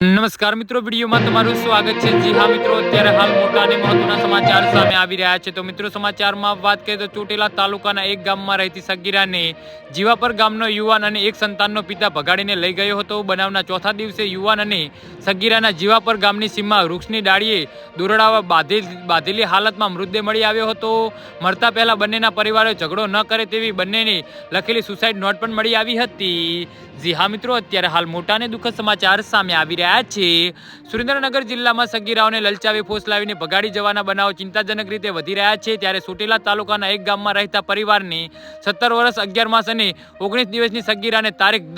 No. નમસ્કાર મિત્રો, વિડીયોમાં તમારું સ્વાગત છે. જી હા મિત્રો, અત્યારે હાલ મોટા અને મહત્વના સમાચાર સામે આવી રહ્યા છે. તો મિત્રો, સમાચારમાં વાત કરીએ તો ચોટીલા તાલુકાના એક ગામમાં રહેતી સગીરાને જીવાપર ગામનો યુવાન અને એક સંતાનનો પિતા ભગાડીને લઈ ગયો હતો. બનાવના ચોથા દિવસે યુવાન અને સગીરાના જીવાપર ગામની સીમમાં વૃક્ષની ડાળીએ દોરડાવા બાંધેલ બાંધેલી હાલતમાં મૃતદેહ મળી આવ્યો હતો. મરતા પહેલાં બંનેના પરિવારે ઝઘડો ન કરે તેવી બંનેની લખેલી સુસાઇડ નોટ પણ મળી આવી હતી. જી હા મિત્રો, અત્યારે હાલ મોટા અને દુઃખદ સમાચાર સામે આવી રહ્યા છે સુરેન્દ્રનગર જિલ્લામાં સગીરાઓને લલચાવી ફોસલાવીને ભગાડી જવાના બનાવો ચિંતાજનક રીતે વધી રહ્યા છે. ત્યારે સુટેલા તાલુકાના એક ગામમાં રહેતા પરિવારની સત્તર વર્ષ અગિયાર માસ અને ઓગણીસ દિવસની સગીરાને તારીખ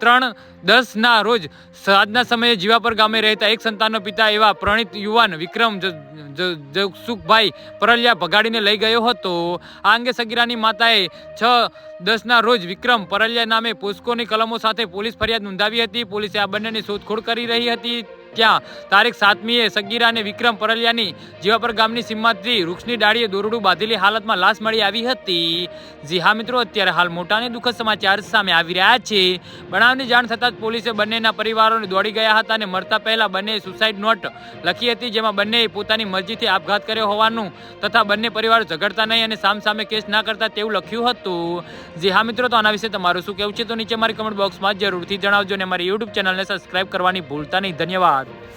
ત્રણ દસના રોજ સાંજના સમયે જીવાપર ગામે રહેતા એક સંતાનનો પિતા એવા પ્રણીત યુવાન વિક્રમ જગસુખભાઈ પરલિયા ભગાડીને લઈ ગયો હતો. આ અંગે સગીરાની માતાએ છ દસના રોજ વિક્રમ પરલિયા નામે પોસ્કોની કલમો સાથે પોલીસ ફરિયાદ નોંધાવી હતી. પોલીસે આ બંનેની શોધખોળ કરી રહી હતી. ત્યાં તારીખ સાતમીએ સગીરા અને વિક્રમ પરલિયાની જીવાપર ગામની સીમમાંથી વૃક્ષની ડાળીએ દોરડું બાંધેલી હાલતમાં લાશ મળી આવી હતી. જી હા મિત્રો, અત્યારે હાલ મોટા દુઃખદ સમાચાર સામે આવી રહ્યા છે. બનાવની જાણ થતાં જ પોલીસે બંનેના પરિવારોને દોડી ગયા હતા અને મરતા પહેલા બંને સુસાઇડ નોટ લખી હતી, જેમાં બંનેએ પોતાની મરજીથી આપઘાત કર્યો હોવાનું તથા બંને પરિવારો ઝઘડતા નહીં અને સામસામે કેસ ના કરતા તેવું લખ્યું હતું. જી હા મિત્રો, તો આના વિશે તમારું શું કહેવું છે? તો નીચે મારી કમેન્ટ બોક્સમાં જરૂરથી જણાવજો અને મારી યુટ્યુબ ચેનલને સબસ્ક્રાઇબ કરવાની ભૂલતા નહીં. ધન્યવાદ. God.